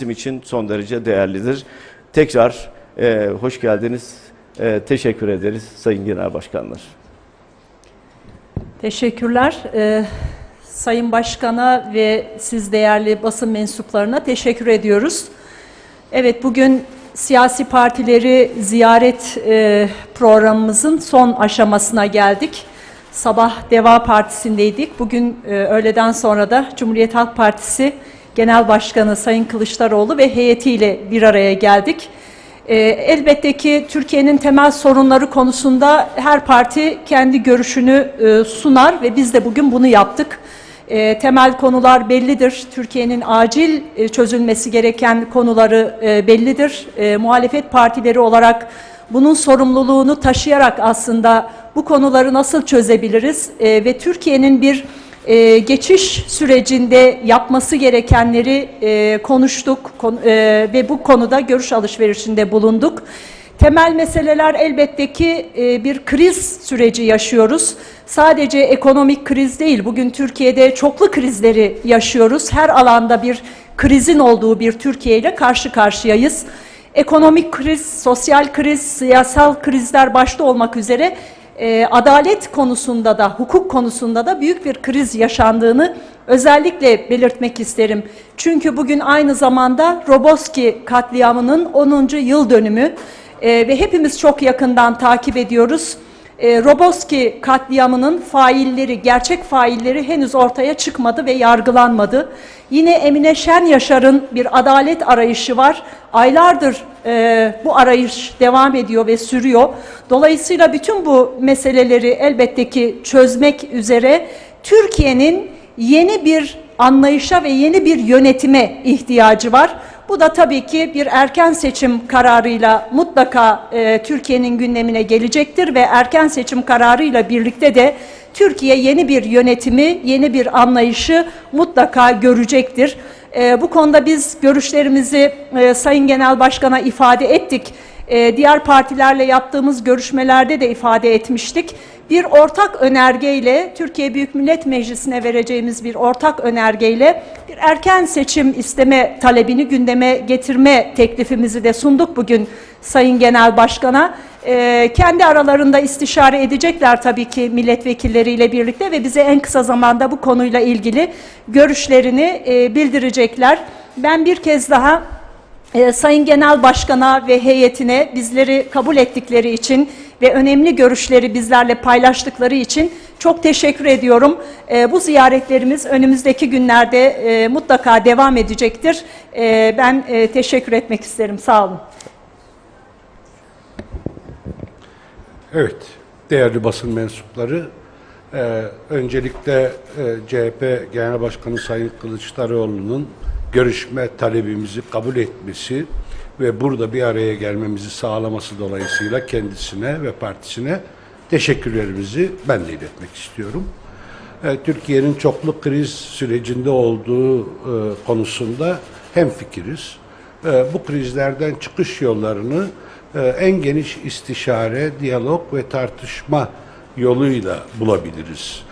bizim için son derece değerlidir. Tekrar e, hoş geldiniz. E, teşekkür ederiz Sayın Genel Başkanlar. Teşekkürler. Ee, Sayın Başkan'a ve siz değerli basın mensuplarına teşekkür ediyoruz. Evet bugün siyasi partileri ziyaret e, programımızın son aşamasına geldik. Sabah Deva Partisi'ndeydik. Bugün e, öğleden sonra da Cumhuriyet Halk Partisi Genel Başkanı Sayın Kılıçdaroğlu ve heyetiyle bir araya geldik. Ee, elbette ki Türkiye'nin temel sorunları konusunda her parti kendi görüşünü e, sunar ve biz de bugün bunu yaptık. E, temel konular bellidir. Türkiye'nin acil e, çözülmesi gereken konuları e, bellidir. E, muhalefet partileri olarak bunun sorumluluğunu taşıyarak aslında bu konuları nasıl çözebiliriz ve Türkiye'nin bir e, geçiş sürecinde yapması gerekenleri e, konuştuk kon- e, ve bu konuda görüş alışverişinde bulunduk. Temel meseleler elbette ki e, bir kriz süreci yaşıyoruz. Sadece ekonomik kriz değil, bugün Türkiye'de çoklu krizleri yaşıyoruz. Her alanda bir krizin olduğu bir Türkiye ile karşı karşıyayız. Ekonomik kriz, sosyal kriz, siyasal krizler başta olmak üzere e, adalet konusunda da, hukuk konusunda da büyük bir kriz yaşandığını özellikle belirtmek isterim. Çünkü bugün aynı zamanda Roboski katliamının 10. yıl dönümü e, ve hepimiz çok yakından takip ediyoruz. E, Roboski katliamının failleri, gerçek failleri henüz ortaya çıkmadı ve yargılanmadı. Yine Emine Şen Yaşar'ın bir adalet arayışı var. Aylardır e, bu arayış devam ediyor ve sürüyor. Dolayısıyla bütün bu meseleleri elbette ki çözmek üzere Türkiye'nin yeni bir anlayışa ve yeni bir yönetime ihtiyacı var. Bu da tabii ki bir erken seçim kararıyla mutlaka e, Türkiye'nin gündemine gelecektir ve erken seçim kararıyla birlikte de Türkiye yeni bir yönetimi, yeni bir anlayışı mutlaka görecektir. E, bu konuda biz görüşlerimizi e, Sayın Genel Başkan'a ifade ettik. E, diğer partilerle yaptığımız görüşmelerde de ifade etmiştik. Bir ortak önergeyle, Türkiye Büyük Millet Meclisi'ne vereceğimiz bir ortak önergeyle bir erken seçim isteme talebini gündeme getirme teklifimizi de sunduk bugün Sayın Genel Başkan'a. E, kendi aralarında istişare edecekler tabii ki milletvekilleriyle birlikte ve bize en kısa zamanda bu konuyla ilgili görüşlerini e, bildirecekler. Ben bir kez daha e, Sayın Genel Başkan'a ve heyetine bizleri kabul ettikleri için ve önemli görüşleri bizlerle paylaştıkları için çok teşekkür ediyorum. E, bu ziyaretlerimiz önümüzdeki günlerde e, mutlaka devam edecektir. E, ben e, teşekkür etmek isterim. Sağ olun. Evet, değerli basın mensupları, e, öncelikle e, CHP Genel Başkanı Sayın Kılıçdaroğlu'nun görüşme talebimizi kabul etmesi ve burada bir araya gelmemizi sağlaması dolayısıyla kendisine ve partisine teşekkürlerimizi ben de iletmek istiyorum. E, Türkiye'nin çoklu kriz sürecinde olduğu e, konusunda hemfikiriz. E, Bu krizlerden çıkış yollarını en geniş istişare, diyalog ve tartışma yoluyla bulabiliriz.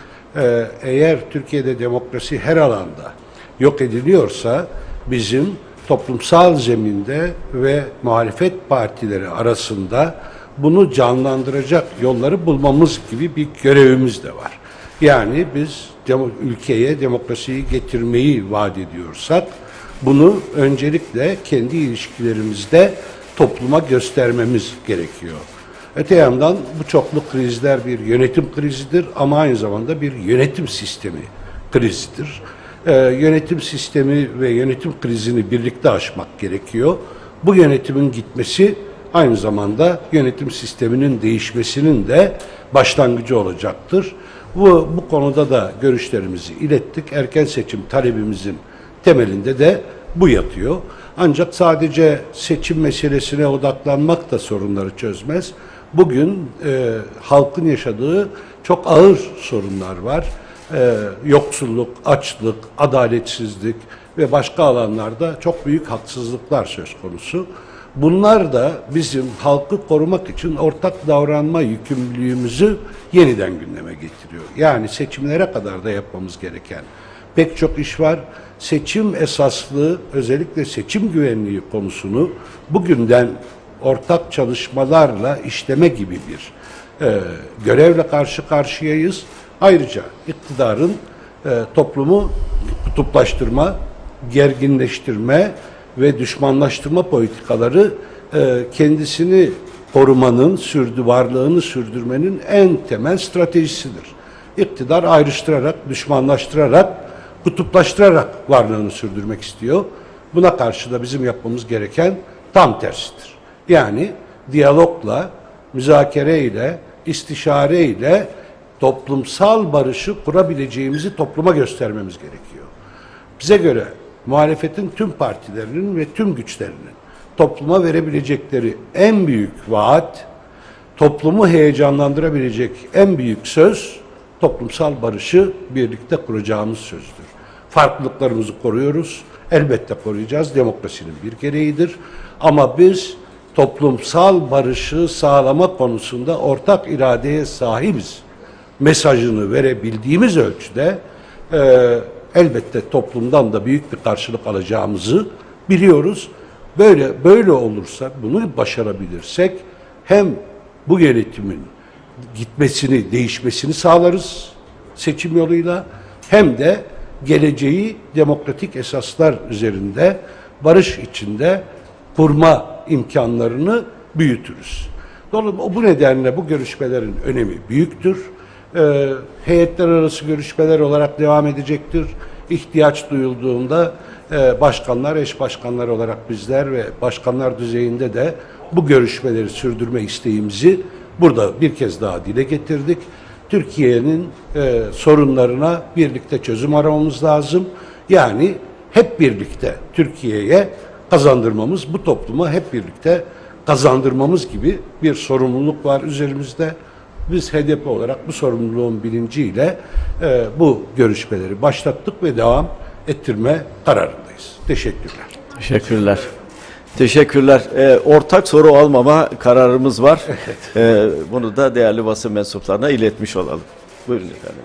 Eğer Türkiye'de demokrasi her alanda yok ediliyorsa bizim toplumsal zeminde ve muhalefet partileri arasında bunu canlandıracak yolları bulmamız gibi bir görevimiz de var. Yani biz ülkeye demokrasiyi getirmeyi vaat ediyorsak bunu öncelikle kendi ilişkilerimizde topluma göstermemiz gerekiyor. Öte yandan bu çoklu krizler bir yönetim krizidir ama aynı zamanda bir yönetim sistemi krizidir. Ee, yönetim sistemi ve yönetim krizini birlikte aşmak gerekiyor. Bu yönetimin gitmesi aynı zamanda yönetim sisteminin değişmesinin de başlangıcı olacaktır. Bu, bu konuda da görüşlerimizi ilettik. Erken seçim talebimizin temelinde de bu yatıyor. Ancak sadece seçim meselesine odaklanmak da sorunları çözmez. Bugün e, halkın yaşadığı çok ağır sorunlar var. E, yoksulluk, açlık, adaletsizlik ve başka alanlarda çok büyük haksızlıklar söz konusu. Bunlar da bizim halkı korumak için ortak davranma yükümlülüğümüzü yeniden gündeme getiriyor. Yani seçimlere kadar da yapmamız gereken pek çok iş var. Seçim esaslı, özellikle seçim güvenliği konusunu bugünden ortak çalışmalarla işleme gibi bir e, görevle karşı karşıyayız. Ayrıca iktidarın e, toplumu kutuplaştırma, gerginleştirme ve düşmanlaştırma politikaları e, kendisini korumanın, sürdü varlığını sürdürmenin en temel stratejisidir. İktidar ayrıştırarak, düşmanlaştırarak, kutuplaştırarak varlığını sürdürmek istiyor. Buna karşı da bizim yapmamız gereken tam tersidir. Yani diyalogla, müzakereyle, istişareyle toplumsal barışı kurabileceğimizi topluma göstermemiz gerekiyor. Bize göre muhalefetin tüm partilerinin ve tüm güçlerinin topluma verebilecekleri en büyük vaat, toplumu heyecanlandırabilecek en büyük söz, toplumsal barışı birlikte kuracağımız sözdür. Farklılıklarımızı koruyoruz, elbette koruyacağız, demokrasinin bir gereğidir. Ama biz toplumsal barışı sağlama konusunda ortak iradeye sahibiz mesajını verebildiğimiz ölçüde e, elbette toplumdan da büyük bir karşılık alacağımızı biliyoruz. Böyle böyle olursa bunu başarabilirsek hem bu yönetimin gitmesini, değişmesini sağlarız seçim yoluyla hem de geleceği demokratik esaslar üzerinde barış içinde kurma imkanlarını büyütürüz. Dolayısıyla bu nedenle bu görüşmelerin önemi büyüktür. Ee, heyetler arası görüşmeler olarak devam edecektir. İhtiyaç duyulduğunda e, başkanlar, eş başkanlar olarak bizler ve başkanlar düzeyinde de bu görüşmeleri sürdürme isteğimizi burada bir kez daha dile getirdik. Türkiye'nin e, sorunlarına birlikte çözüm aramamız lazım. Yani hep birlikte Türkiye'ye kazandırmamız, bu topluma hep birlikte kazandırmamız gibi bir sorumluluk var üzerimizde. Biz HDP olarak bu sorumluluğun bilinciyle e, bu görüşmeleri başlattık ve devam ettirme kararındayız. Teşekkürler. Teşekkürler. Teşekkürler. Ee, ortak soru almama kararımız var. Ee, bunu da değerli basın mensuplarına iletmiş olalım. Buyurun efendim.